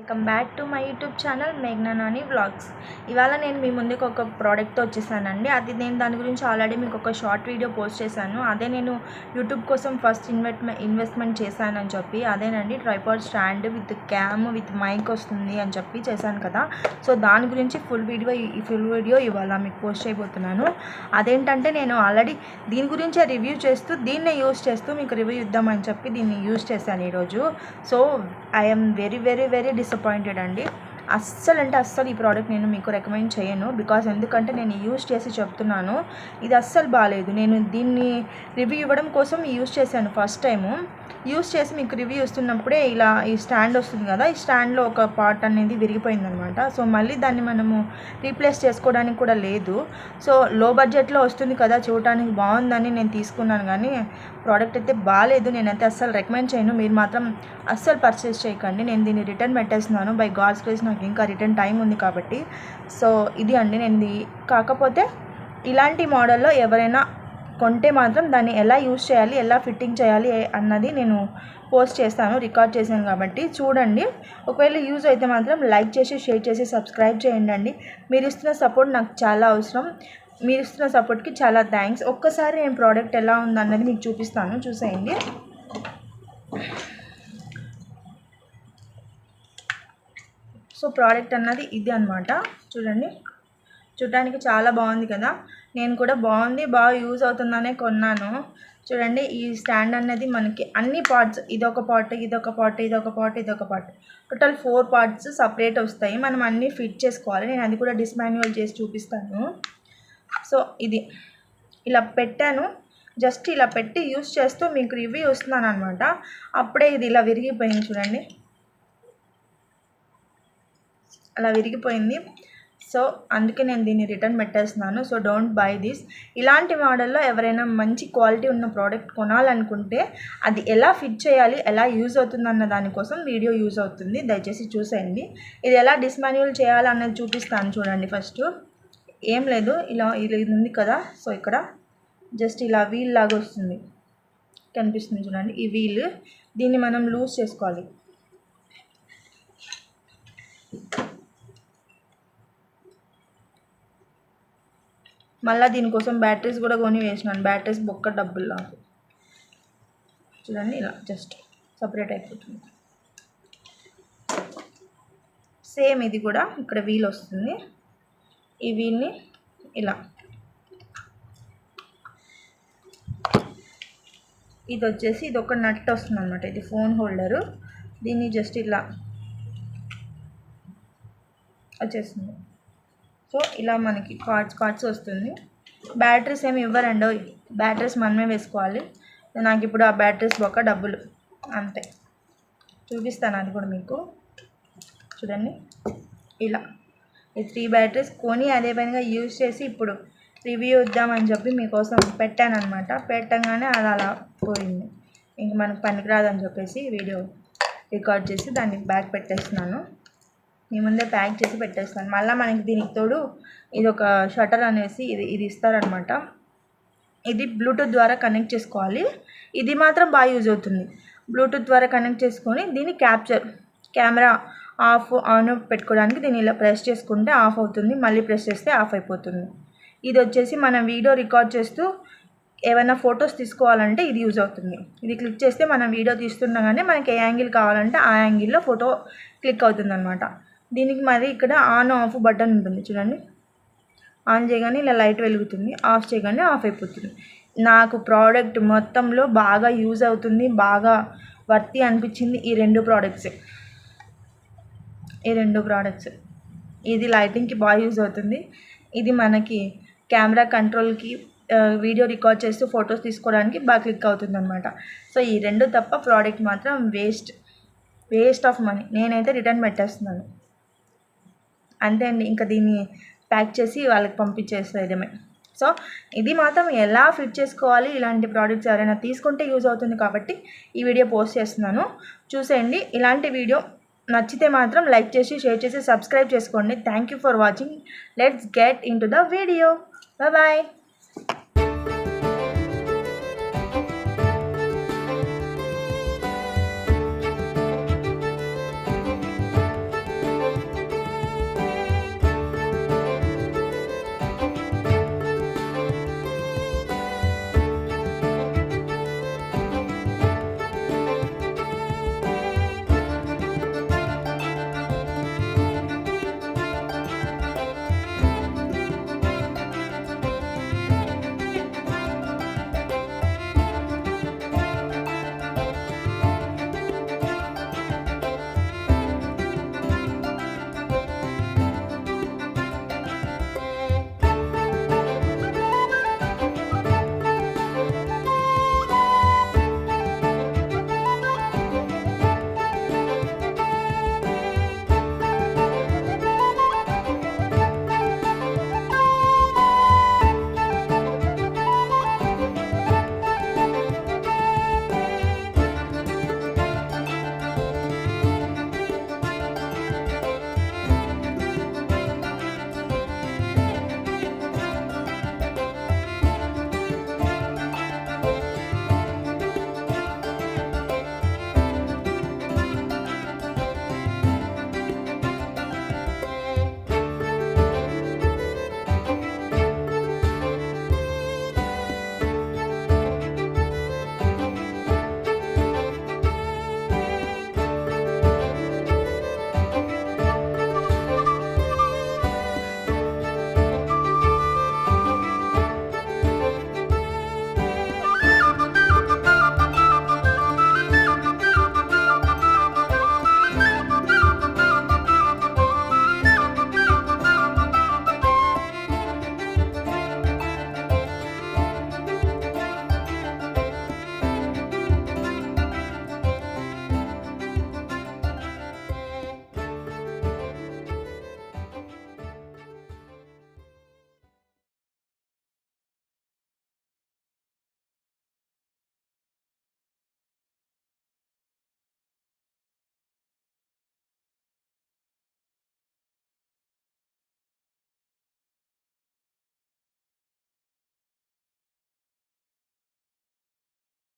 Welcome back to my YouTube channel మేఘ్నా Nani vlogs. ఇవాళ నేను మీ ముందుకు ఒక ప్రోడక్ట్తో వచ్చేసానండి. అది నేను దాని గురించి ఆల్రెడీ మీకు ఒక షార్ట్ వీడియో పోస్ట్ చేశాను. అదే నేను యూట్యూబ్ కోసం ఫస్ట్ ఇన్వెస్ట్మెంట్ ఇన్వెస్ట్మెంట్ చేశానని చెప్పి అదేనండి tripod stand with cam with mic వస్తుంది అని చెప్పి చేశాను కదా. సో దాని గురించి ఫుల్ వీడియో ఈ ఫుల్ వీడియో ఇవాళ మీకు పోస్ట్ చేయబోతున్నాను. అదేంటంటే నేను ఆల్రెడీ దీని గురించే రివ్యూ చేస్తూ దీన్నే యూస్ చేస్తూ మీకు రివ్యూ ఇద్దామని చెప్పి దీన్ని యూస్ చేశాను ఈరోజు. So I'm very very very disappointed అండి. అస్సలు అంటే అస్సలు ఈ ప్రోడక్ట్ నేను మీకు రికమెండ్ చేయను బికాస్ ఎందుకంటే నేను యూస్ చేసి చెప్తున్నాను. ఇది అస్సలు బాగాలేదు నేను దీన్ని రివ్యూ ఇవ్వడం కోసం యూస్ చేశాను ఫస్ట్ టైము యూస్ చేసి మీకు రివ్యూ ఇస్తున్నప్పుడే ఇలా ఈ స్టాండ్ వస్తుంది కదా ఈ స్టాండ్లో ఒక పార్ట్ అనేది విరిగిపోయిందనమాట. సో మళ్ళీ దాన్ని మనము రీప్లేస్ చేసుకోవడానికి కూడా లేదు. సో లో బడ్జెట్లో వస్తుంది కదా చూడటానికి బాగుందని నేను తీసుకున్నాను కానీ ప్రోడక్ట్ అయితే బాగాలేదు నేనైతే అస్సలు రికమెండ్ చేయను. మీరు మాత్రం అస్సలు పర్చేస్ చేయకండి. నేను దీన్ని రిటర్న్ పెట్టేస్తున్నాను. బై గాడ్స్ ప్లేస్ నాకు ఇంకా రిటర్న్ టైం ఉంది కాబట్టి. సో ఇది అండి నేను కాకపోతే ఇలాంటి మోడల్లో ఎవరైనా కొంటే మాత్రం దాన్ని ఎలా యూజ్ చేయాలి ఎలా ఫిట్టింగ్ చేయాలి అన్నది నేను పోస్ట్ చేస్తాను రికార్డ్ చేశాను కాబట్టి. చూడండి. ఒకవేళ యూజ్ అయితే మాత్రం లైక్ చేసి షేర్ చేసి సబ్స్క్రైబ్ చేయండి అండి. మీరు ఇస్తున్న సపోర్ట్ నాకు చాలా అవసరం. మీరు ఇస్తున్న సపోర్ట్కి చాలా థ్యాంక్స్. ఒక్కసారి నేను ప్రోడక్ట్ ఎలా ఉందన్నది మీకు చూపిస్తాను. చూసేయండి. సో ప్రోడక్ట్ అన్నది ఇది అనమాట చూడండి. చూడటానికి చాలా బాగుంది కదా. నేను కూడా బాగుంది బాగా యూజ్ అవుతుందనే కొన్నాను. చూడండి ఈ స్టాండ్ అనేది మనకి అన్ని పార్ట్స్ ఇదొక పార్ట్ ఇదొక పార్ట్ ఇదొక పార్ట్ ఇదొక part. Total four parts separate వస్తాయి. మనం అన్నీ ఫిట్ చేసుకోవాలి. నేను అది కూడా డిస్మాన్యువల్ చేసి చూపిస్తాను. సో ఇది. ఇలా పెట్టాను. జస్ట్ ఇలా పెట్టి యూస్ చేస్తూ మీకు రివ్యూ వస్తున్నాను అనమాట అప్పుడే ఇది ఇలా విరిగిపోయింది చూడండి. అలా విరిగిపోయింది. సో అందుకే నేను దీన్ని రిటర్న్ పెట్టేస్తున్నాను. So don't buy this. ఇలాంటి మోడల్లో ఎవరైనా మంచి క్వాలిటీ ఉన్న ప్రోడక్ట్ కొనాలనుకుంటే అది ఎలా ఫిట్ చేయాలి ఎలా యూజ్ అవుతుంది అన్న దానికోసం వీడియో యూజ్ అవుతుంది. దయచేసి చూసేయండి. ఇది ఎలా డిస్మాన్యువల్ చేయాలన్నది చూపిస్తాను చూడండి ఫస్ట్. ఏం లేదు. ఇలా ఇది ఉంది కదా. సో ఇక్కడ జస్ట్ ఇలా వీల్ లాగా వస్తుంది. కనిపిస్తుంది చూడండి. ఈ వీల్ దీన్ని మనం లూజ్ చేసుకోవాలి. మళ్ళీ దీనికోసం బ్యాటరీస్ కూడా కొని వేసినాను. బ్యాటరీస్ బొక్క డబ్బులు నాకు చూడండి ఇలా జస్ట్ సపరేట్ అయిపోతుంది. సేమ్ ఇది కూడా ఇక్కడ వీల్ వస్తుంది. ఈ వీల్ని ఇలా. ఇది వచ్చేసి ఇది ఒక నట్ వస్తుంది అనమాట ఇది ఫోన్ హోల్డరు దీన్ని జస్ట్ ఇలా వచ్చేస్తుంది. సో ఇలా మనకి కార్డ్స్ కార్డ్స్ వస్తుంది. బ్యాటరీస్ ఏమి ఇవ్వరండో బ్యాటరీస్ మనమే వేసుకోవాలి. నాకు ఇప్పుడు ఆ బ్యాటరీస్ ఒక డబ్బులు అంతే. చూపిస్తాను అది కూడా మీకు. చూడండి. ఇలా. ఈ త్రీ బ్యాటరీస్ కొని అదే పనిగా యూజ్ చేసి ఇప్పుడు రివ్యూ ఇద్దామని చెప్పి మీకోసం పెట్టాను అనమాట పెట్టంగానే అది అలా పోయింది. ఇంక మనకు పనికిరాదని చెప్పేసి వీడియో రికార్డ్ చేసి దాన్ని బ్యాగ్ పెట్టేస్తున్నాను. మీ ముందే ప్యాక్ చేసి పెట్టేస్తాను. మళ్ళీ మనకి దీనికి తోడు ఇది ఒక షటర్ అనేసి ఇది ఇది ఇస్తారనమాట. ఇది బ్లూటూత్ ద్వారా కనెక్ట్ చేసుకోవాలి. ఇది మాత్రం బాగా యూజ్ అవుతుంది. బ్లూటూత్ ద్వారా కనెక్ట్ చేసుకొని దీన్ని క్యాప్చర్ కెమెరా ఆఫ్ ఆన్ పెట్టుకోవడానికి దీన్ని ఇలా ప్రెస్ చేసుకుంటే ఆఫ్ అవుతుంది. మళ్ళీ ప్రెస్ చేస్తే ఆఫ్ అయిపోతుంది. ఇది వచ్చేసి మనం వీడియో రికార్డ్ చేస్తూ ఏమైనా ఫొటోస్ తీసుకోవాలంటే ఇది యూజ్ అవుతుంది. ఇది క్లిక్ చేస్తే మనం వీడియో తీస్తుండగానే మనకి ఏ యాంగిల్ కావాలంటే ఆ యాంగిల్లో ఫోటో క్లిక్ అవుతుంది అనమాట దీనికి మరి ఇక్కడ ఆన్ ఆఫ్ బటన్ ఉంటుంది చూడండి. ఆన్ చేయగానే ఇలా లైట్ వెలుగుతుంది ఆఫ్ చేయగానే ఆఫ్ అయిపోతుంది. నాకు ప్రోడక్ట్ మొత్తంలో బాగా యూజ్ అవుతుంది బాగా వర్తి అనిపించింది ఈ రెండు ప్రోడక్ట్స్. ఈ రెండు ప్రోడక్ట్స్. ఇది లైటింగ్కి బాగా యూజ్ అవుతుంది. ఇది మనకి కెమెరా కంట్రోల్కి వీడియో రికార్డ్ చేస్తూ ఫొటోస్ తీసుకోవడానికి బాగా క్లిక్ అవుతుంది అనమాట సో ఈ రెండు తప్ప ప్రోడక్ట్ మాత్రం వేస్ట్ వేస్ట్ ఆఫ్ మనీ. నేనైతే రిటర్న్ పెట్టేస్తున్నాను. అంతే అండి. ఇంకా దీన్ని ప్యాక్ చేసి వాళ్ళకి పంపించేసేయడమే సో ఇది మాత్రం ఎలా ఫిట్ చేసుకోవాలి ఇలాంటి ప్రోడక్ట్స్ ఎవరైనా తీసుకుంటే యూజ్ అవుతుంది కాబట్టి ఈ వీడియో పోస్ట్ చేస్తున్నాను. చూసేయండి. ఇలాంటి వీడియో నచ్చితే మాత్రం లైక్ చేసి షేర్ చేసి సబ్స్క్రైబ్ చేసుకోండి. Thank you for watching let's get into the video bye